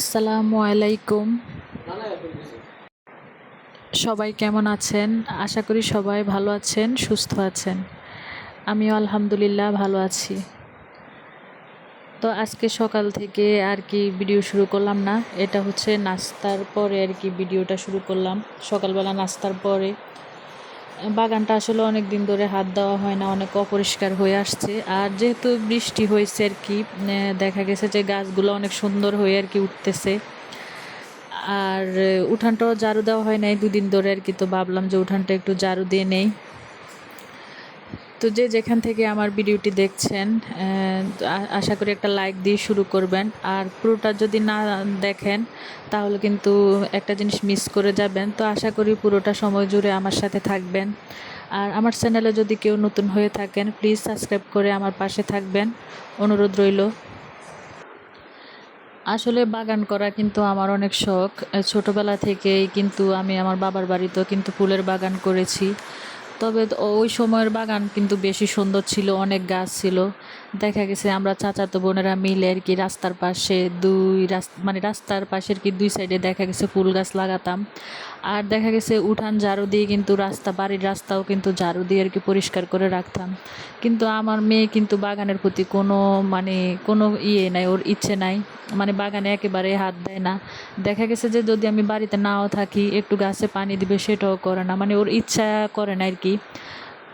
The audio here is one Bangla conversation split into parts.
আসসালামু আলাইকুম। সবাই কেমন আছেন? আশা করি সবাই ভালো আছেন, সুস্থ আছেন। আমিও আলহামদুলিল্লাহ ভালো আছি। তো আজকে সকাল থেকে আর কি ভিডিও শুরু করলাম না, এটা হচ্ছে নাস্তার পরে আর কি ভিডিওটা শুরু করলাম। সকালবেলা নাস্তার পরে। বাগানটা আসলে অনেক দিন ধরে হাত দেওয়া হয় না, অনেক অপরিষ্কার হয়ে আসছে। আর যেহেতু বৃষ্টি হয়েছে আর কি দেখা গেছে যে গাছগুলো অনেক সুন্দর হয়ে আর কি উঠতেছে। আর উঠানটাও ঝাড়ু দেওয়া হয় নাই দুদিন ধরে আর কি, তো ভাবলাম যে উঠানটা একটু ঝাড়ু দিয়ে নেই। তো যে যেখান থেকে আমার ভিডিওটি দেখছেন আশা করি একটা লাইক দিয়ে শুরু করবেন। আর পুরোটা যদি না দেখেন, তাহলে কিন্তু একটা জিনিস মিস করে যাবেন। তো আশা করি পুরোটা সময় জুড়ে আমার সাথে থাকবেন। আর আমার চ্যানেলে যদি কেউ নতুন হয়ে থাকেন প্লিজ সাবস্ক্রাইব করে আমার পাশে থাকবেন। অনুরোধ রইল। আসলে বাগান করা কিন্তু আমার অনেক শখ। ছোটোবেলা থেকেই কিন্তু আমি আমার বাবার বাড়িতেও কিন্তু ফুলের বাগান করেছি। তবে ওই সময়ের বাগান কিন্তু বেশি সুন্দর ছিল অনেক গাছ ছিল। দেখা গেছে আমরা চাচাতো বোনেরা মিলে আর কি রাস্তার পাশে দুই মানে রাস্তার পাশের কি দুই সাইডে দেখা গেছে ফুল গাছ লাগাতাম। আর দেখা গেছে উঠান ঝাড়ু দিয়ে কিন্তু রাস্তা, বাড়ির রাস্তাও কিন্তু ঝাড়ু দিয়ে আর কি পরিষ্কার করে রাখতাম। কিন্তু আমার মেয়ে কিন্তু বাগানের প্রতি কোনো মানে কোনো ইয়ে নাই, ওর ইচ্ছে নাই। মানে বাগানে একেবারে হাত দেয় না। দেখা গেছে যে যদি আমি বাড়িতে নাও থাকি, একটু গাছে পানি দিবে সেটাও করে না। মানে ওর ইচ্ছা করে না আর কি।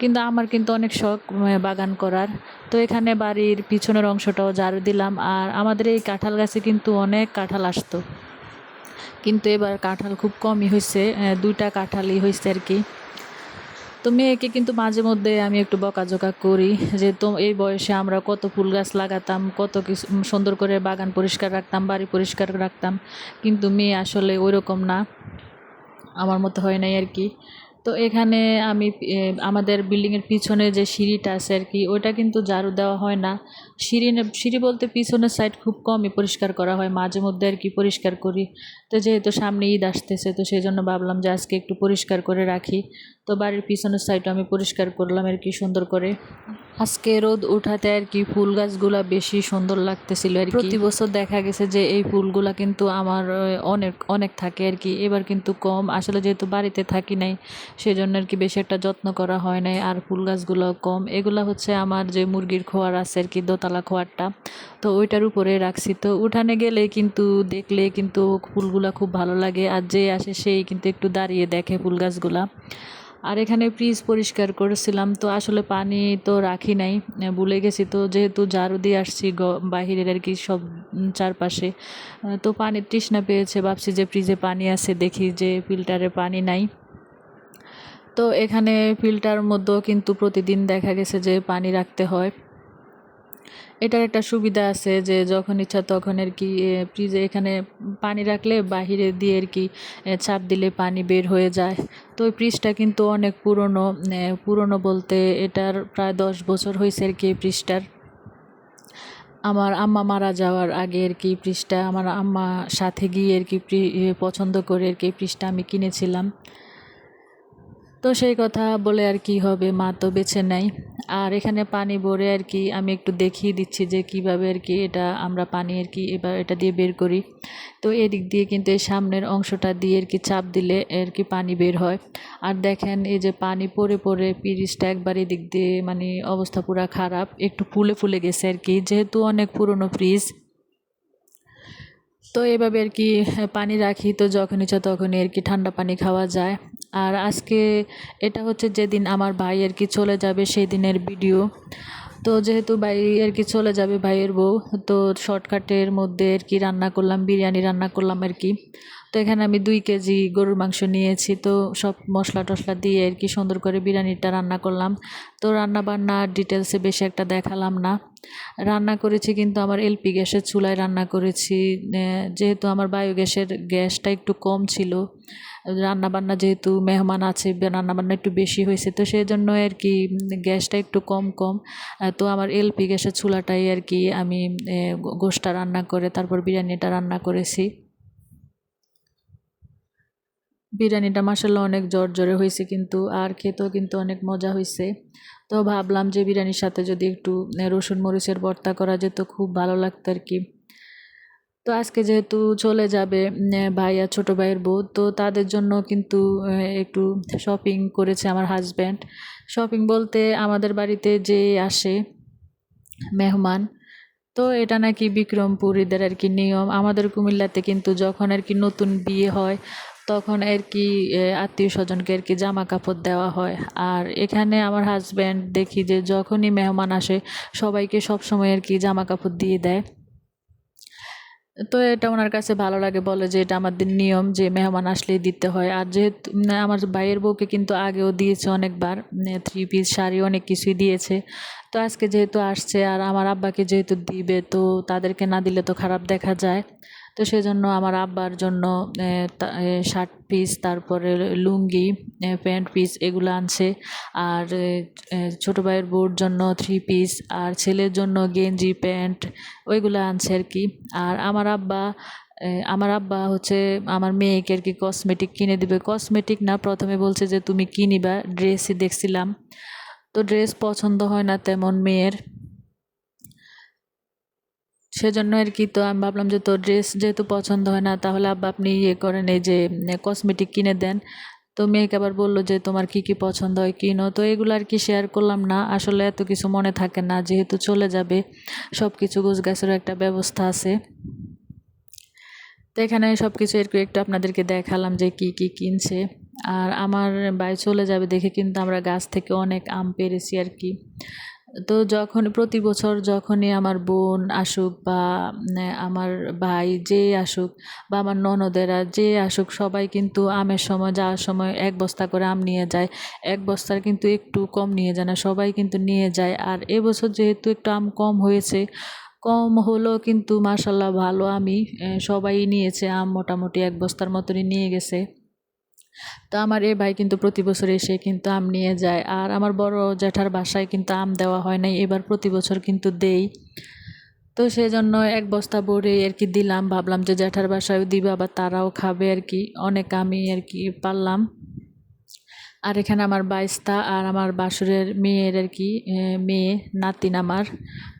কিন্তু আমার কিন্তু অনেক শখ বাগান করার। তো এখানে বাড়ির পিছনের অংশটাও ঝাড়ু দিলাম। আর আমাদের এই কাঁঠাল গাছে কিন্তু অনেক কাঁঠাল আসতো। কিন্তু এবার কাঁঠাল খুব কমই হয়েছে দুইটা কাঁঠালই হয়েছে আর কি। তো মেয়েকে কিন্তু মাঝে মধ্যে আমি একটু বকাঝোকা করি, যে তো এই বয়সে আমরা কত ফুল গাছ লাগাতাম, কত কিছু সুন্দর করে বাগান পরিষ্কার রাখতাম, বাড়ি পরিষ্কার রাখতাম। কিন্তু মেয়ে আসলে ওই রকম না। আমার মতো হয় নাই আর কি। তো এখানে আমি আমাদের বিল্ডিংয়ের পিছনে যে সিঁড়িটা আছে আর কি, ওইটা কিন্তু ঝাড়ু দেওয়া হয় না। সিঁড়ি সিঁড়ি বলতে পিছনের সাইড খুব কমই পরিষ্কার করা হয়, মাঝে মধ্যে আর কি পরিষ্কার করি। তো যেহেতু সামনে ঈদ আসতেছে, তো সেই জন্য ভাবলাম যে আজকে একটু পরিষ্কার করে রাখি। তো বাড়ির পিছনের সাইডও আমি পরিষ্কার করলাম আর কি সুন্দর করে। আজকে রোদ উঠাতে আর কি ফুল গাছগুলা বেশি সুন্দর লাগতেছিল আর প্রতি বছর দেখা গেছে যে এই ফুলগুলা কিন্তু আমার অনেক অনেক থাকে আর কি। এবার কিন্তু কম। আসলে যেহেতু বাড়িতে থাকি নাই সেই জন্য আর কি বেশি একটা যত্ন করা হয় নাই। আর ফুল গাছগুলো কম। এগুলা হচ্ছে আমার যে মুরগির খোয়ার আছে আর কি, দোতলা খোয়ারটা। তো ওইটার উপরে রাখছি। তো উঠানে গেলে কিন্তু দেখলে কিন্তু ফুলগুলা খুব ভালো লাগে। আর যে আসে সেই কিন্তু একটু দাঁড়িয়ে দেখে ফুল গাছগুলা। আর এখানে ফ্রিজ পরিষ্কার করেছিলাম, তো আসলে পানি তো রাখি নাই ভুলে গেছি। তো যেহেতু ঝাড়ু দিয়ে আসছি বাহিরের আর কি সব চারপাশে তো পানির তৃষ্ণা পেয়েছে। ভাবছি যে ফ্রিজে পানি আছে, দেখি যে ফিল্টারে পানি নাই। তো এখানে ফিল্টার মধ্যেও কিন্তু প্রতিদিন দেখা গেছে যে পানি রাখতে হয়। এটার একটা সুবিধা আছে যে যখন ইচ্ছা তখন আর কি ফ্রিজে এখানে পানি রাখলে বাহিরে দিয়ে আর কি চাপ দিলে পানি বের হয়ে যায়। তো ওই ফ্রিজটা কিন্তু অনেক পুরনো পুরনো বলতে এটার প্রায় দশ বছর হয়েছে আর কি এই ফ্রিজটার। আমার আম্মা মারা যাওয়ার আগে আর কি ফ্রিজটা, আমার আম্মা সাথে গিয়ে আর কি পছন্দ করে আর কি ফ্রিজটা আমি কিনেছিলাম। তো সেই কথা বলে আর কি হবে, মা তো বেছে নেয়। আর এখানে পানি ভরে আর কি আমি একটু দেখিয়ে দিচ্ছি যে কীভাবে আর কি এটা আমরা পানি আর কি এবার এটা দিয়ে বের করি। তো এদিক দিয়ে কিন্তু এই সামনের অংশটা দিয়ে আর কি চাপ দিলে আর কি পানি বের হয়। আর দেখেন এই যে পানি পড়ে পড়ে পিরিচটা একবার এদিক দিয়ে মানে অবস্থা পুরো খারাপ, একটু ফুলে ফুলে গেছে আর কি, যেহেতু অনেক পুরনো ফ্রিজ। তো এভাবে আর কি পানি রাখি, তো যখন ইচ্ছা তখনই আর কি ঠান্ডা পানি খাওয়া যায়। আর আজকে এটা হচ্ছে যেদিন আমার ভাই আর কি চলে যাবে সেই দিনের ভিডিও। তো যেহেতু ভাই আর কি চলে যাবে ভাইয়ের বউ, তো শর্টকাটের মধ্যে আর কি রান্না করলাম, বিরিয়ানি রান্না করলাম আর কি। তো এখানে আমি দুই কেজি গরুর মাংস নিয়েছি, তো সব মশলা টশলা দিয়ে আর কি সুন্দর করে বিরিয়ানিটা রান্না করলাম। তো রান্না বান্না ডিটেলসে বেশি একটা দেখালাম না। রান্না করেছি কিন্তু আমার এলপি গ্যাসের চুলায় রান্না করেছি। যেহেতু আমার বায়োগ্যাসের গ্যাসটা একটু কম ছিল, রান্নাবান্না যেহেতু মেহমান আছে, রান্নাবান্না একটু বেশি হয়েছে, তো সেই জন্য আর কি গ্যাসটা একটু কম কম। তো আমার এলপি গ্যাসের চুলাটাই আর কি আমি গোষ্ঠটা রান্না করে তারপর বিরিয়ানিটা রান্না করেছি। বিরিয়ানিটা মাসাল্লাহ অনেক জ্বর জ্বরে হয়েছে কিন্তু আর খেতেও কিন্তু অনেক মজা হয়েছে। তো ভাবলাম যে বিরিয়ানির সাথে যদি একটু রসুন মরিচের ভর্তা করা যেত, খুব ভালো লাগতো আর কি তো আজকে যেহেতু চলে যাবে ভাই আর ছোটো ভাইয়ের বউ, তো তাদের জন্য কিন্তু একটু শপিং করেছে আমার হাজব্যান্ড শপিং বলতে আমাদের বাড়িতে যে আসে মেহমান, তো এটা নাকি বিক্রমপুরীদের আর কি নিয়ম। আমাদের কুমিল্লাতে কিন্তু যখন আর কি নতুন বিয়ে হয় তখন আর কি আত্মীয় স্বজনকে আর কি জামা কাপড় দেওয়া হয়। আর এখানে আমার হাজব্যান্ড দেখি যে যখনই মেহমান আসে, সবাইকে সবসময় আর কি জামা কাপড় দিয়ে দেয়। তো এটা ওনার কাছে ভালো লাগে, বলে যে এটা আমাদের নিয়ম যে মেহমান আসলেই দিতে হয়। আর যেহেতু আমার ভাইয়ের বউকে কিন্তু আগেও দিয়েছে অনেকবার থ্রি পিস শাড়ি অনেক কিছুই দিয়েছে। তো আজকে যেহেতু আসছে আর আমার আব্বাকে যেহেতু দিবে, তো তাদেরকে না দিলে তো খারাপ দেখা যায়। তো সেজন্য আমার আব্বার জন্য শার্ট পিস তারপরে লুঙ্গি প্যান্ট পিস এগুলো আনছে। আর ছোটো ভাইয়ের বউর জন্য থ্রি পিস আর ছেলের জন্য গেঞ্জি প্যান্ট ওইগুলো আনছে আর কি। আর আমার আব্বা আমার আব্বা হচ্ছে আমার মেয়েকে আর কি কসমেটিক কিনে দিবে। কসমেটিক না, প্রথমে বলছে যে, তুমি কিনিবা ড্রেসই দেখছিলাম। তো ড্রেস পছন্দ হয় না তেমন মেয়ের। সেজন্য আর কি তো আমি ভাবলাম যে তোর ড্রেস যেহেতু পছন্দ হয় না, তাহলে আব্বা আপনি ইয়ে করেন এই যে কসমেটিক কিনে দেন। তো মেয়েকে আবার বলল যে তোমার কি কি পছন্দ হয় কিনো। তো এগুলো আর কি শেয়ার করলাম না, আসলে এত কিছু মনে থাকে না, যেহেতু চলে যাবে সব কিছু গোছগাছেরও একটা ব্যবস্থা আছে। তো এখানে সব কিছু একটু একটু আপনাদেরকে দেখালাম যে কি কি কিনছে। আর আমার ভাই চলে যাবে দেখে কিন্তু আমরা গাছ থেকে অনেক আম পেরেছি আর কি। তো যখন প্রতি বছর যখনই আমার বোন আসুক বা আমার ভাই যে আসুক বা আমার ননদেরা যে আসুক, সবাই কিন্তু আমের সময়, যাওয়ার সময় এক বস্তা করে আম নিয়ে যায়। এক বস্তার কিন্তু একটু কম নিয়ে যায় না, সবাই কিন্তু নিয়ে যায়। আর এবছর যেহেতু একটু আম কম হয়েছে, কম হলেও কিন্তু মার্শাল্লাহ ভালো আমি সবাই নিয়েছে আম মোটামুটি এক বস্তার মতনই নিয়ে গেছে। তো আমার এই ভাই কিন্তু প্রতি বছর এসে কিন্তু আম নিয়ে যায়। আর আমার বড় জ্যাঠার বাসায় কিন্তু আম দেওয়া হয় নাই, এবার প্রতি বছর কিন্তু দেই। তো সেই জন্য এক বস্তা ভরে আর কি দিলাম, ভাবলাম যে জ্যাঠার বাসায়ও দিবে আবার তারাও খাবে আর কি, অনেক আমি আর কি পারলাম। আর এখানে আমার বাইস্তা আর আমার বাসুরের মেয়ের আর কি মেয়ে, নাতিন আমার।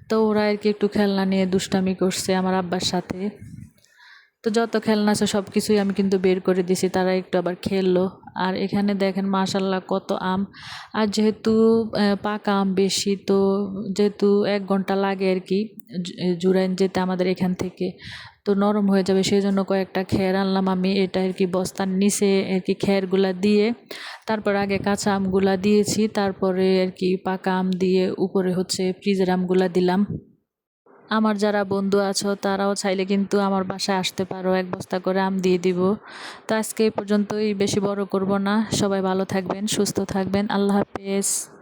তো ওরা আর কি একটু খেলনা নিয়ে দুষ্টামি করছে আমার আব্বার সাথে। তো যত খেলনা আছে সব কিছুই আমি কিন্তু বের করে দিছি, তারা একটু আবার খেললো। আর এখানে দেখেন মাশাল্লাহ কত আম। আর যেহেতু পাকা আম বেশি, তো যেহেতু এক ঘণ্টা লাগে আর কি জুরাইন যেতে আমাদের এখান থেকে, তো নরম হয়ে যাবে। সেই জন্য কয়েকটা খের আনলাম আমি, এটা আর কি বস্তার নিচে আর কি খেরগুলা দিয়ে, তারপর আগে কাঁচা আমগুলা দিয়েছি, তারপরে আর কি পাকা আম দিয়ে উপরে হচ্ছে ফ্রিজের আমগুলা দিলাম। আমার যারা বন্ধু আছো, তারাও চাইলে কিন্তু আমার বাসায় আসতে পারো। এক বস্তা করে আম দিয়ে দিব। তো আজকে এই পর্যন্তই। বেশি বড় করব না। সবাই ভালো থাকবেন, সুস্থ থাকবেন। আল্লাহ হাফেজ।